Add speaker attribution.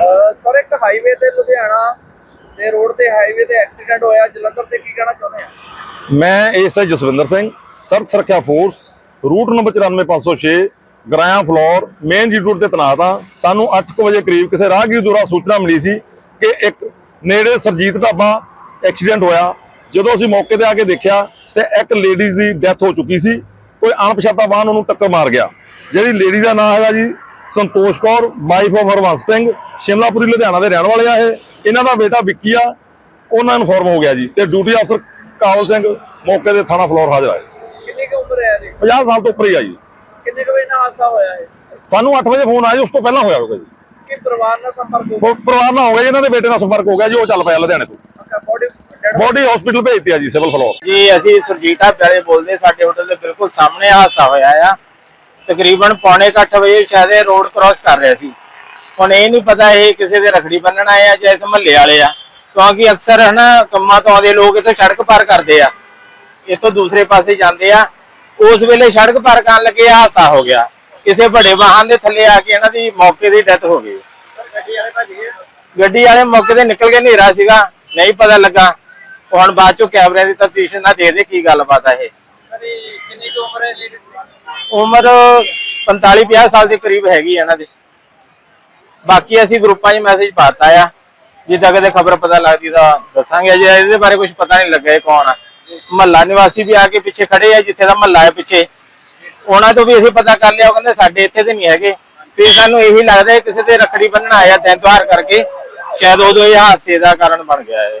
Speaker 1: Sir, ਇੱਕ highway ਤੇ ਲੁਧਿਆਣਾ ਤੇ ਰੋਡ ਤੇ ਹਾਈਵੇ ਤੇ ਐਕਸੀਡੈਂਟ ਹੋਇਆ। ਜਲੰਧਰ ਤੇ ਕੀ ਕਹਿਣਾ ਚਾਹੁੰਦੇ ਆ
Speaker 2: ਮੈਂ ਐਸਆਈ ਜਸਵਿੰਦਰ ਸਿੰਘ ਸਰਬ ਸੁਰੱਖਿਆ force route number 94506 Goraya Phillaur main ਜੀ ਰੂਟ ਤੇ ਤੈਨਾਤ ਹਾਂ ਸਾਨੂੰ 8:00 ਵਜੇ ਕਰੀਬ ਕਿਸੇ ਰਾਹਗੀਰ ਦੁਆਰਾ ਸੂਚਨਾ ਮਿਲੀ ਸੀ ਕਿ ਇੱਕ ਨੇੜੇ ਸਰਜੀਤ ਢਾਬਾ ਐਕਸੀਡੈਂਟ ਹੋਇਆ। ਜਦੋਂ ਅਸੀਂ ਮੌਕੇ ਤੇ ਆ ਕੇ ਦੇਖਿਆ ਤੇ ਇੱਕ ਲੇਡੀਜ਼ ਦੀ ਡੈਥ ਹੋ ਚੁੱਕੀ ਸੀ। ਕੋਈ ਅਣਪਛਾਤਾ ਵਾਹਨ ਉਹਨੂੰ ਟੱਕਰ ਮਾਰ ਗਿਆ। ਜਿਹੜੀ ਲੇਡੀ ਦਾ ਨਾਮ ਹੈਗਾ ਜੀ ਸੰਤੋਸ਼ ਕੌਰ ਵਾਈਫ ਆਫ ਹਰਵੰਸ ਸਿੰਘ ਸ਼ਿਮਲਾਪੁਰੀ ਲੁਧਿਆਣਾ ਦੇ ਰਹਿਣ ਵਾਲੇ ਆ ਇਹ। ਇਹਨਾਂ ਦਾ ਬੇਟਾ ਵਿੱਕੀ ਆ ਉਹਨਾਂ ਨੂੰ ਇਨਫੋਰਮ ਹੋ ਗਿਆ ਜੀ ਤੇ ਡਿਊਟੀ ਅਫਸਰ ਕਾਬਲ ਸਿੰਘ ਮੌਕੇ ਤੇ ਥਾਣਾ ਫਲੋਰ ਹਾਜ਼ਰ ਆਏ।
Speaker 1: ਕਿੰਨੀ ਕੁ ਉਮਰ ਹੈ ਜੀ?
Speaker 2: 50 ਸਾਲ ਤੋਂ ਉੱਪਰ ਹੀ ਆ ਜੀ।
Speaker 1: ਕਿੰਨੇ ਕੁ ਵਜੇ ਨਾਲ ਹਾਦਸਾ ਹੋਇਆ ਹੈ
Speaker 2: ਸਾਨੂੰ 8 ਵਜੇ ਫੋਨ ਆਇਆ ਜੀ, ਉਸ ਤੋਂ ਪਹਿਲਾਂ ਹੋਇਆ ਹੋਊਗਾ ਜੀ।
Speaker 1: ਕਿ ਪਰਿਵਾਰ ਨਾਲ ਸੰਪਰਕ ਹੋ
Speaker 2: ਉਹ ਪਰਿਵਾਰ ਨਾਲ ਹੋ ਗਿਆ ਜੀ ਇਹਨਾਂ ਦੇ ਬੇਟੇ ਨਾਲ ਸੰਪਰਕ ਹੋ ਗਿਆ ਜੀ ਉਹ ਚੱਲ ਪਿਆ ਲੁਧਿਆਣੇ ਤੋਂ।
Speaker 1: ਬੋਡੀ
Speaker 2: ਹਸਪੀਟਲ ਭੇਜਤੀ ਆ ਜੀ ਸਿਵਲ ਫਲੋਰ
Speaker 3: ਜੀ ਅਸੀਂ ਸੁਰਜੀਤਾ ਪਿਆਰੇ ਬੋਲਦੇ ਸਾਡੇ ਹੋਟਲ ਦੇ ਬਿਲਕੁਲ ਸਾਹਮਣੇ ਹਾਦਸਾ ਹੋਇਆ ਆ। ਤਕਰੀਬਨ ਪੌਣੇ ਕੁ ਵਜੇ ਸ਼ਾਇਦ ਇਹ ਰੋਡ ਕ੍ਰਾਸ ਕਰ ਰਿਹਾ ਸੀ। ਹੁਣ ਇਹ ਨਹੀਂ ਪਤਾ ਇਹ ਕਿਸੇ ਦੇ ਰਖੜੀ ਬੰਨਣ ਆਏ ਆ ਜਾਂ ਇਸ ਮਹੱਲੇ ਵਾਲੇ ਆ। ਕਿਉਂਕਿ ਅਕਸਰ ਹਨਾ ਕੰਮਾਂ ਤੋਂ ਆਉਂਦੇ ਲੋਕ ਇੱਥੇ ਸੜਕ ਪਾਰ ਕਰਦੇ ਆ। ਇੱਥੋਂ ਦੂਸਰੇ ਪਾਸੇ ਜਾਂਦੇ ਆ। ਉਸ ਵੇਲੇ ਸੜਕ ਪਾਰ ਕਰਨ ਲੱਗੇ ਇਹ ਹਾਦਸਾ ਹੋ ਗਿਆ। ਕਿਸੇ ਵੱਡੇ ਵਾਹਨ ਦੇ ਥੱਲੇ ਆ ਕੇ ਇਹਨਾਂ ਦੀ ਮੌਕੇ ਦੀ ਡੈਥ ਹੋ ਗਈ।
Speaker 1: ਗੱਡੀ ਵਾਲੇ
Speaker 3: ਮੌਕੇ ਤੇ ਨਿਕਲ ਕੇ ਹਨੇਰਾ ਸੀਗਾ। ਨਹੀਂ ਪਤਾ ਲੱਗਾ। ਹੁਣ ਬਾਅਦ ਚੋਂ ਕੈਮਰੇ ਦੀ ਤਫਤੀਸ਼ ਨਾਲ ਦੇਖਦੇ ਕੀ ਗੱਲਬਾਤ ਆ ਇਹ।
Speaker 1: ਅਰੇ ਕਿੰਨੀ ਕੁ ਉਮਰ ਹੈ ਲੇਡੀਜ਼
Speaker 3: ਉਮਰ 45 50 ਸਾਲ ਦੇ ਕਰੀਬ ਹੈਗੀ ਇਹਨਾਂ ਦੀ। ਬਾਕੀ ਅਸੀਂ ਗਰੁੱਪਾਂ 'ਚ ਮੈਸੇਜ ਪਾਤਾ ਆ। ਜਿੱਦਾਂ ਕਦੇ ਖਬਰ ਪਤਾ ਲੱਗਦੀ ਤਾਂ ਦੱਸਾਂਗੇ ਅਜੇ। ਇਹਦੇ ਬਾਰੇ ਕੁਝ ਪਤਾ ਨਹੀਂ ਲੱਗਾ ਇਹ ਕੌਣ ਆ। ਮਹੱਲਾ ਨਿਵਾਸੀ ਵੀ ਆ ਕੇ ਪਿੱਛੇ ਖੜੇ ਆ, ਜਿੱਥੇ ਦਾ ਮਹੱਲਾ ਹੈ ਪਿੱਛੇ। ਉਹਨਾਂ ਤੋਂ ਵੀ ਅਸੀਂ ਪਤਾ ਕਰ ਲਿਆ, ਉਹ ਕਹਿੰਦੇ ਸਾਡੇ ਇੱਥੇ ਤੇ ਨਹੀਂ ਹੈਗੇ। ਫਿਰ ਸਾਨੂੰ ਇਹੀ ਲੱਗਦਾ ਹੈ ਕਿਸੇ ਤੇ ਰਖੜੀ ਬੰਨਣ ਆਇਆ ਤਿੰਨ ਕਰਕੇ। ਸ਼ਾਇਦ ਉਦੋਂ ਇਹ ਹਾਦਸੇ ਦਾ ਕਾਰਨ ਬਣ ਗਿਆ ਹੈ